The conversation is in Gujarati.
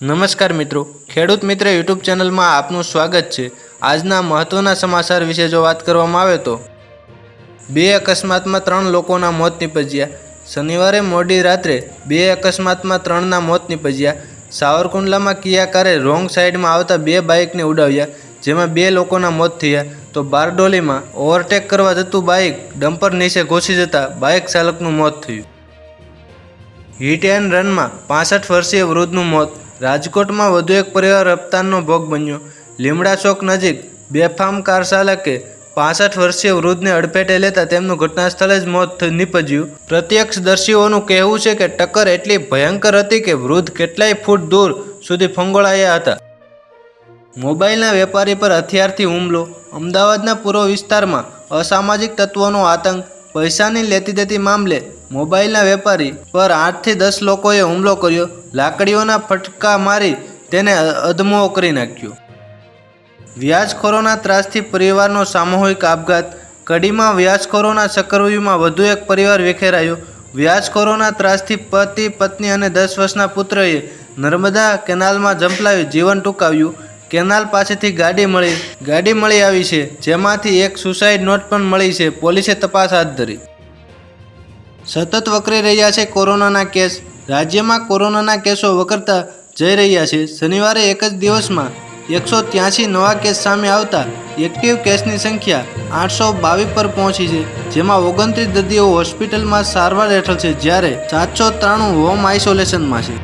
નમસ્કાર મિત્રો. ખેડૂત મિત્ર યુટ્યુબ ચેનલમાં આપનું સ્વાગત છે. આજના મહત્વના સમાચાર વિશે જો વાત કરવામાં આવે તો, બે અકસ્માતમાં ત્રણ લોકોના મોત નીપજ્યા. શનિવારે મોડી રાત્રે બે અકસ્માતમાં ત્રણના મોત નીપજ્યા. સાવરકુંડલામાં કિયા કારે રોંગ સાઈડમાં આવતા બે બાઇકને ઉડાવ્યા, જેમાં બે લોકોના મોત થયા. તો બારડોલીમાં ઓવરટેક કરવા જતું બાઇક ડમ્પર નીચે ઘૂસી જતા બાઇક ચાલકનું મોત થયું. હિટ એન્ડ રનમાં પાસઠ વર્ષીય વૃદ્ધનું મોત રાજકોટમાં વધુ એક પરિવાર રફતારનો ભોગ બન્યો. લીમડા ચોક નજીક બેફામ કાર ચાલકે પાસઠ વર્ષીય વૃદ્ધને અડફેટે લેતા તેમનું ઘટના સ્થળે જ મોત નીપજ્યું. પ્રત્યક્ષદર્શીઓનું કહેવું છે કે ટક્કર એટલી ભયંકર હતી કે વૃદ્ધ કેટલાય ફૂટ દૂર સુધી ફંગોળાયા હતા. મોબાઈલના વેપારી પર હથિયારથી હુમલો. અમદાવાદના પૂર્વ વિસ્તારમાં અસામાજિક તત્વોનો આતંક. પૈસાની લેતી દેતી મામલે મોબાઈલના વેપારી પર આઠથી દસ લોકોએ હુમલો કર્યો. લાકડીઓના ફટકા મારી તેને અધમો કરી નાખ્યો. વ્યાજખોરોના ત્રાસથી પરિવારનો સામૂહિક આપઘાત. કડીમાં વ્યાજખોરોના ચક્રવ્યૂહમાં વધુ એક પરિવાર વિખેરાયો. વ્યાજખોરોના ત્રાસથી પતિ, પત્ની અને દસ વર્ષના પુત્રએ નર્મદા કેનાલમાં ઝંપલાવી જીવન ટૂંકાવ્યું. કેનાલ પાસેથી ગાડી મળી. ગાડી મળી આવી છે, જેમાંથી એક સુસાઇડ નોટ પણ મળી છે, પોલીસે તપાસ હાથ ધરી. સતત વકરી રહ્યા છે કોરોનાના કેસ. રાજ્યમાં કોરોનાના કેસો વકરતા જઈ રહ્યા છે. શનિવારે એક જ દિવસમાં એકસો ત્યાસી નવા કેસ સામે આવતા એક્ટિવ કેસની સંખ્યા આઠસો બાવીસ પર પહોંચી છે, જેમાં ઓગણત્રીસ દર્દીઓ હોસ્પિટલમાં સારવાર હેઠળ છે, જ્યારે સાતસો ત્રાણું હોમ આઇસોલેશનમાં છે.